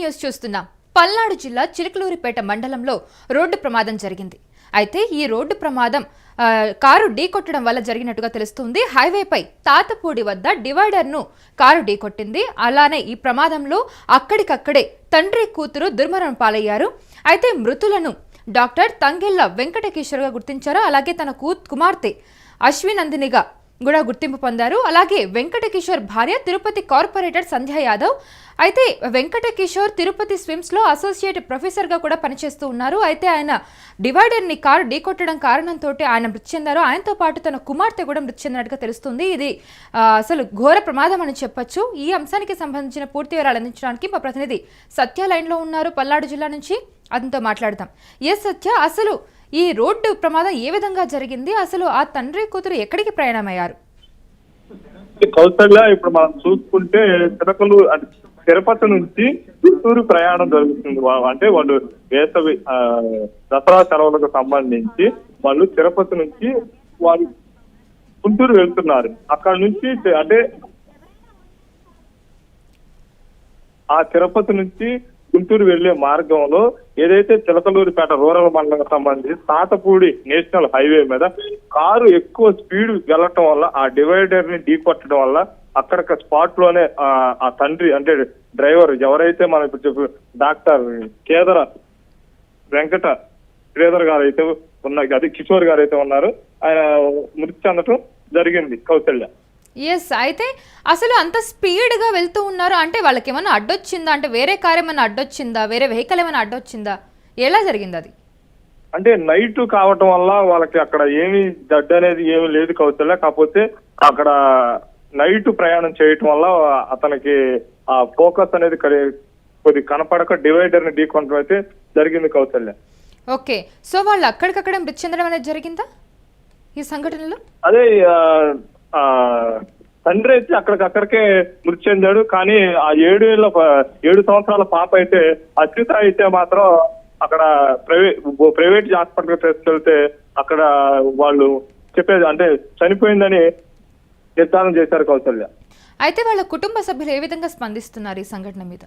News చూస్తున్నాం. పల్నాడు జిల్లా చిలకలూరిపేట మండలంలో రోడ్డు ప్రమాదం జరిగింది. అయితే ఈ రోడ్డు ప్రమాదం కారు కారు ఢీకొట్టడం వల్ల జరిగినట్టుగా తెలుస్తుంది. హైవేపై తాతపూడి వద్ద డివైడర్ను కారు ఢీకొట్టింది అలానే ఈ ప్రమాదంలో అక్కడికక్కడే తండ్రి కూతురు దుర్మరణం పాలయ్యారు. అయితే మృతులను డాక్టర్ తంగెళ్ళ వెంకటకేశ్వర్గా గుర్తించారు. అలాగే తన కూ కుమార్తె అశ్వినందినిగా కూడా గుర్తింపు పొందారు. అలాగే వెంకటకిషోర్ భార్య తిరుపతి కార్పొరేటర్ సంధ్య యాదవ్. అయితే వెంకటకిషోర్ తిరుపతి స్విమ్స్లో అసోసియేట్ ప్రొఫెసర్గా కూడా పనిచేస్తూ ఉన్నారు. అయితే ఆయన డివైడర్ని కారు ఢీకొట్టడం కారణంతో ఆయన మృతి చెందారు. ఆయనతో పాటు తన కుమార్తె కూడా మృతి చెందినట్టుగా తెలుస్తుంది. ఇది అసలు ఘోర ప్రమాదం అని చెప్పొచ్చు. ఈ అంశానికి సంబంధించిన పూర్తి వివరాలు అందించడానికి మా ప్రతినిధి సత్య లైన్లో ఉన్నారు. పల్నాడు జిల్లా నుంచి అతనితో మాట్లాడదాం. ఏ సత్య అసలు ఈ రోడ్డు ప్రమాదం ఏ విధంగా జరిగింది? అసలు ఆ తండ్రి కూతురు ఎక్కడికి ప్రయాణమయ్యారు? ఈ కౌశల్య ఇప్పుడు మనం చూసుకుంటే తిరుపలు తిరుపతి నుంచి గుంటూరు ప్రయాణం జరుగుతుంది. అంటే వాళ్ళు వేసవి దసరా సెలవులకు సంబంధించి వాళ్ళు తిరుపతి నుంచి వాళ్ళు గుంటూరు వెళ్తున్నారు. అక్కడ నుంచి అంటే ఆ తిరుపతి నుంచి గుంటూరు వెళ్ళే మార్గంలో ఏదైతే చిలకలూరిపేట రూరల్ మండలం సంబంధించి తాతపూడి నేషనల్ హైవే మీద కారు ఎక్కువ స్పీడ్ వెళ్ళటం వల్ల ఆ డివైడర్ని ఢీకొట్టడం వల్ల అక్కడ స్పాట్లోనే ఆ ఆ తండ్రి అంటే డ్రైవర్ ఎవరైతే మనం ఇప్పుడు చెప్పు డాక్టర్ కేదర వెంకట శ్రీధర్ గారు అయితే ఉన్న అది కిషోర్ గారు అయితే ఉన్నారు ఆయన మృతి చెందటం జరిగింది కౌశల్య. ఎస్ అయితే అసలు అంత స్పీడ్గా వెళ్తూ ఉన్నారు? అంటే వాళ్ళకి ఏమైనా అడ్డొచ్చిందా? అంటే వేరే కార్ ఏమైనా అడ్డొచ్చిందా? వేరే వెహికల్ ఏమైనా అడ్డొచ్చిందా? ఎలా జరిగింది అది? అంటే నైట్ కావటం వల్ల వాళ్ళకి అక్కడ ఏమి జడ్డు అనేది ఏమి లేదు కౌశల్య. కాకపోతే అక్కడ నైట్ ప్రయాణం చేయటం వల్ల అతనికి ఆ ఫోకస్ అనేది కొద్ది కనపడక డివైడర్ని ఢీకొనడం అయితే జరిగింది కౌశల్య. ఓకే. సో వాళ్ళు అక్కడికక్కడ మృతి చెందడం అనేది జరిగిందా? ఈ సంఘటనలో? అదే తండ్రి అయితే అక్కడికక్కడికే మృతి చెందాడు. కానీ ఆ ఏడు ఏళ్ళ ఏడు సంవత్సరాల పాప అయితే అచ్యుత అయితే మాత్రం అక్కడ ప్రైవేట్ ప్రైవేట్ హాస్పిటల్ తీసుకెళ్తే అక్కడ వాళ్ళు చెప్పేది అంటే చనిపోయిందని నిర్ధారణ చేశారు కౌశల్య అయితే వాళ్ళ కుటుంబ సభ్యులు ఏ విధంగా స్పందిస్తున్నారు ఈ సంఘటన మీద?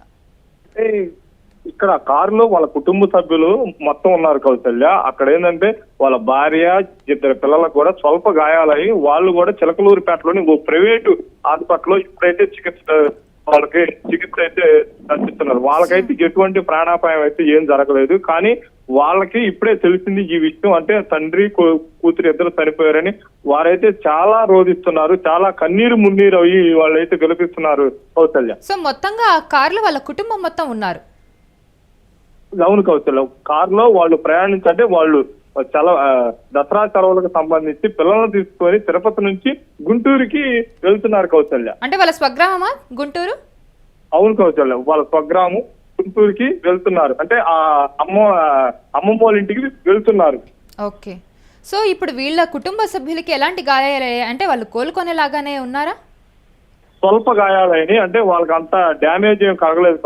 ఇక్కడ కారులో వాళ్ళ కుటుంబ సభ్యులు మొత్తం ఉన్నారు కౌశల్య అక్కడ ఏంటంటే వాళ్ళ భార్య ఇద్దరు పిల్లలకు కూడా స్వల్ప గాయాలయ్యి వాళ్ళు కూడా చిలకలూరుపేటలోని ఓ ప్రైవేటు హాస్పిటల్లో ఇప్పుడైతే చికిత్స వాళ్ళకి చికిత్స అయితే అందిస్తున్నారు. వాళ్ళకైతే ఎటువంటి ప్రాణాపాయం అయితే ఏం జరగలేదు. కానీ వాళ్ళకి ఇప్పుడే తెలిసింది ఈ విషయం అంటే తండ్రి కూతురు ఇద్దరు చనిపోయారని వారైతే చాలా రోధిస్తున్నారు. చాలా కన్నీరు మున్నీరు అయ్యి వాళ్ళైతే గెలిపిస్తున్నారు. కౌశల్య సో మొత్తంగా కార్లు వాళ్ళ కుటుంబం మొత్తం ఉన్నారు. కౌశల్య కార్లో వాళ్ళు ప్రయాణించంటే వాళ్ళు చాలా దసరా సెలవులకు సంబంధించి పిల్లలను తీసుకొని తిరుపతి నుంచి గుంటూరుకి వెళ్తున్నారు కౌశల్య. అంటే వాళ్ళ స్వగ్రామమా? గుంటూరు? అవును కౌశల్య. వాళ్ళ స్వగ్రామం గుంటూరుకి వెళ్తున్నారు. అంటే ఆ అమ్మ అమ్మమ్మ వాళ్ళ ఇంటికి వెళ్తున్నారు. ఓకే. సో ఇప్పుడు వీళ్ళ కుటుంబ సభ్యులకి ఎలాంటి గాయాలయ్యాయి అంటే వాళ్ళు కోలుకునేలాగానే ఉన్నారా? స్వల్ప గాయాలైనవి అంటే వాళ్ళకి అంత డ్యామేజ్ ఏం కలగలేదు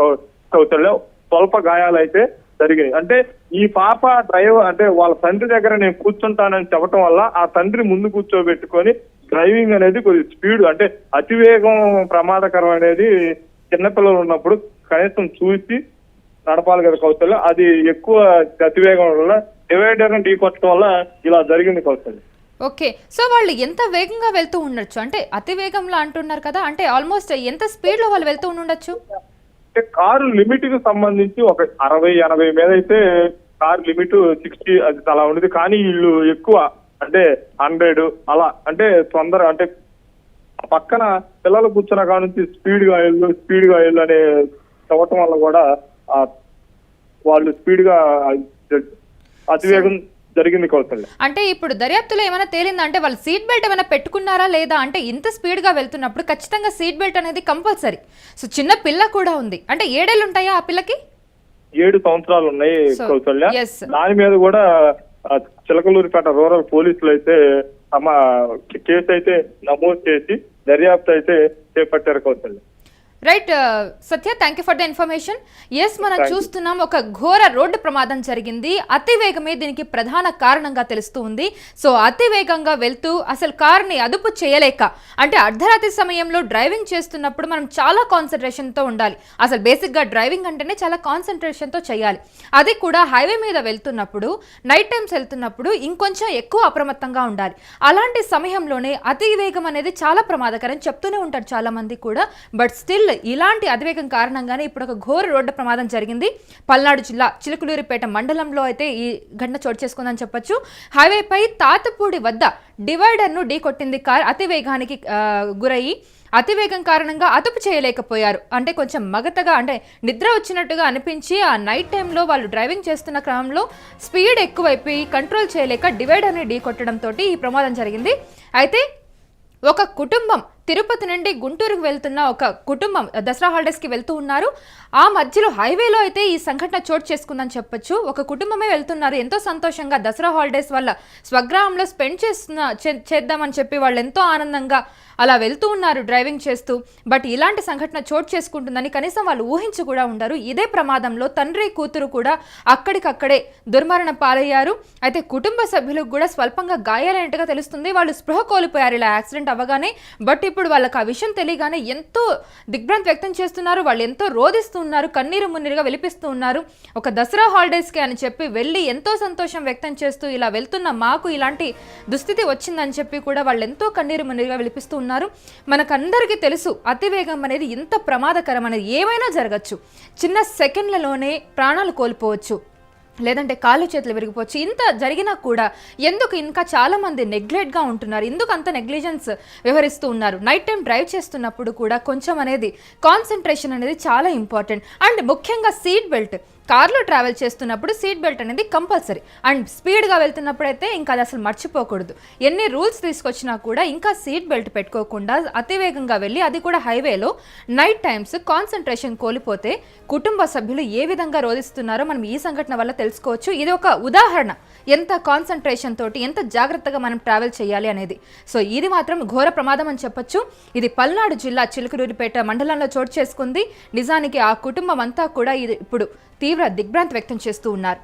కౌశల్య. స్వల్ప గాయాలైతే జరిగాయి అంటే ఈ పాప డ్రైవర్ అంటే వాళ్ళ తండ్రి దగ్గర నేను కూర్చుంటానని చెప్పడం వల్ల ఆ తండ్రి ముందు కూర్చోబెట్టుకొని డ్రైవింగ్ అనేది కొద్ది స్పీడ్ అంటే అతివేగం ప్రమాదకరం అనేది చిన్నపిల్లలు ఉన్నప్పుడు కనీసం చూసి నడపాలి కదా కౌశల్య. అది ఎక్కువ అతివేగం వల్ల డివైడర్ ఢీ కొట్టడం వల్ల ఇలా జరిగింది కౌశల్య. ఓకే. సో వాళ్ళు ఎంత వేగంగా వెళ్తూ ఉండొచ్చు? అంటే అతి వేగంలో అంటున్నారు కదా అంటే ఆల్మోస్ట్ ఎంత స్పీడ్లో వాళ్ళు వెళ్తూ ఉండొచ్చు? అంటే కారు లిమిట్కి సంబంధించి ఒక అరవై ఎనభై మీద అయితే కారు లిమిట్ సిక్స్టీ అది అలా ఉండేది. కానీ వీళ్ళు ఎక్కువ అంటే హండ్రెడ్ అలా అంటే తొందర అంటే ఆ పక్కన పిల్లలు కూర్చున్న కాడ నుంచి స్పీడ్గా వెళ్ళు స్పీడ్గా వెళ్ళు అనే చెప్పటం వల్ల కూడా వాళ్ళు స్పీడ్గా అతివేగం జరిగింది కౌశల్య అంటే ఇప్పుడు దర్యాప్తులో ఏమైనా తేలిందా? అంటే వాళ్ళు సీట్ బెల్ట్ ఏమైనా పెట్టుకున్నారా లేదా? అంటే ఇంత స్పీడ్గా వెళ్తున్నప్పుడు ఖచ్చితంగా సీట్ బెల్ట్ అనేది కంపల్సరీ. సో చిన్న పిల్ల కూడా ఉంది. అంటే ఏడేళ్ళు ఉంటాయా ఆ పిల్లకి? ఏడు సంవత్సరాలు ఉన్నాయి yes. దాని మీద కూడా చిలకలూరిపేట రూరల్ పోలీసులు అయితే తమ కేసు అయితే నమోదు చేసి దర్యాప్తు అయితే చేపట్టారు Kausalya right Satya thank you for the information yes మనం. చూస్తున్నాం ఒక ఘోర రోడ్డు ప్రమాదం జరిగింది. అతి వేగమే దీనికి ప్రధాన కారణంగా తెలుస్తూ ఉంది. సో అతి వేగంగా వెళ్తూ అసలు కార్ని అదుపు చేయలేక అంటే అర్ధరాత్రి సమయంలో డ్రైవింగ్ చేస్తున్నప్పుడు మనం చాలా కాన్సన్ట్రేషన్తో ఉండాలి. అసలు బేసిక్గా డ్రైవింగ్ అంటేనే చాలా కాన్సన్ట్రేషన్తో చేయాలి. అది కూడా హైవే మీద వెళ్తున్నప్పుడు నైట్ టైమ్స్ వెళ్తున్నప్పుడు ఇంకొంచెం ఎక్కువ అప్రమత్తంగా ఉండాలి. అలాంటి సమయంలోనే అతి వేగం అనేది చాలా ప్రమాదకరం చెప్తూనే ఉంటారు చాలా మంది కూడా. బట్ స్టిల్ ఇలాంటి అతివేగం కారణంగానే ఇప్పుడు ఒక ఘోర రోడ్డు ప్రమాదం జరిగింది. పల్నాడు జిల్లా చిలుకులూరిపేట మండలంలో అయితే ఈ ఘటన చోటు చేసుకుందని చెప్పొచ్చు. హైవేపై తాతపూడి వద్ద డివైడర్ను ఢీకొట్టింది కార్. అతి వేగానికి గురయ్యి. అతివేగం కారణంగా అదుపు చేయలేకపోయారు. అంటే కొంచెం మగతగా అంటే నిద్ర వచ్చినట్టుగా అనిపించి ఆ నైట్ టైంలో వాళ్ళు డ్రైవింగ్ చేస్తున్న క్రమంలో స్పీడ్ ఎక్కువైపోయి కంట్రోల్ చేయలేక డివైడర్ని ఢీ కొట్టడంతో ఈ ప్రమాదం జరిగింది. అయితే ఒక కుటుంబం తిరుపతి నుండి గుంటూరుకు వెళ్తున్న ఒక కుటుంబం దసరా హాలిడేస్కి వెళ్తూ ఉన్నారు. ఆ మధ్యలో హైవేలో అయితే ఈ సంఘటన చోటు చేసుకుందని చెప్పొచ్చు. ఒక కుటుంబమే వెళ్తున్నారు. ఎంతో సంతోషంగా దసరా హాలిడేస్ వల్ల స్వగ్రామంలో స్పెండ్ చేస్తున్న చే- చేద్దామని చెప్పి వాళ్ళు ఎంతో ఆనందంగా అలా వెళ్తూ ఉన్నారు డ్రైవింగ్ చేస్తూ. బట్ ఇలాంటి సంఘటన చోటు చేసుకుంటుందని కనీసం వాళ్ళు ఊహించి కూడా ఉండరు. ఇదే ప్రమాదంలో తండ్రి కూతురు కూడా అక్కడికక్కడే దుర్మరణ పాలయ్యారు. అయితే కుటుంబ సభ్యులకు కూడా స్వల్పంగా గాయాలైనట్టుగా తెలుస్తుంది. వాళ్ళు స్పృహ కోల్పోయారు. ఇలా యాక్సిడెంట్ అవ్వగానే. బట్ ఇప్పుడు ఇప్పుడు వాళ్ళకి ఆ విషయం తెలియగానే ఎంతో దిగ్భ్రాంతి వ్యక్తం చేస్తున్నారు. వాళ్ళు ఎంతో రోధిస్తూ ఉన్నారు కన్నీరు మున్నీరుగా విలిపిస్తూ ఉన్నారు. ఒక దసరా హాలిడేస్కి అని చెప్పి వెళ్ళి ఎంతో సంతోషం వ్యక్తం చేస్తూ ఇలా వెళ్తున్న మాకు ఇలాంటి దుస్థితి వచ్చిందని చెప్పి కూడా వాళ్ళు ఎంతో కన్నీరు మున్నీరుగా వెలిపిస్తూ ఉన్నారు. మనకందరికీ తెలుసు అతివేగం అనేది ఎంత ప్రమాదకరం అనేది ఏమైనా జరగచ్చు. చిన్న సెకండ్లలోనే ప్రాణాలు కోల్పోవచ్చు. లేదంటే కాళ్ళు చేతులు విరిగిపోవచ్చు. ఇంత జరిగినా కూడా ఎందుకు ఇంకా చాలామంది నెగ్లెట్గా నెగ్లెక్ట్గా ఉంటున్నారు? ఎందుకు అంత నెగ్లిజెన్స్ వ్యవహరిస్తూ ఉన్నారు? నైట్ టైం డ్రైవ్ చేస్తున్నప్పుడు కూడా కొంచెం అనేది కాన్సన్ట్రేషన్ అనేది చాలా ఇంపార్టెంట్ అండ్ ముఖ్యంగా సీట్ బెల్ట్ కార్లో ట్రావెల్ చేస్తున్నప్పుడు సీట్ బెల్ట్ అనేది కంపల్సరీ. అండ్ స్పీడ్గా వెళ్తున్నప్పుడైతే ఇంకా అది అసలు మర్చిపోకూడదు. ఎన్ని రూల్స్ తీసుకొచ్చినా కూడా ఇంకా సీట్ బెల్ట్ పెట్టుకోకుండా అతివేగంగా వెళ్ళి అది కూడా హైవేలో నైట్ టైమ్స్ కాన్సన్ట్రేషన్ కోల్పోతే కుటుంబ సభ్యులు ఏ విధంగా రోధిస్తున్నారో మనం ఈ సంఘటన వల్ల తెలుసుకోవచ్చు. ఇది ఒక ఉదాహరణ. ఎంత కాన్సన్ట్రేషన్ తోటి ఎంత జాగ్రత్తగా మనం ట్రావెల్ చేయాలి అనేది. సో ఇది మాత్రం ఘోర ప్రమాదం అని చెప్పొచ్చు. ఇది పల్నాడు జిల్లా చిలుకలూరిపేట మండలంలో చోటు చేసుకుంది. నిజానికి ఆ కుటుంబం అంతా కూడా ఇది ఇప్పుడు తీవ్ర తీవ్ర దిగ్భ్రాంతి వ్యక్తం చేస్తూ ఉన్నారు.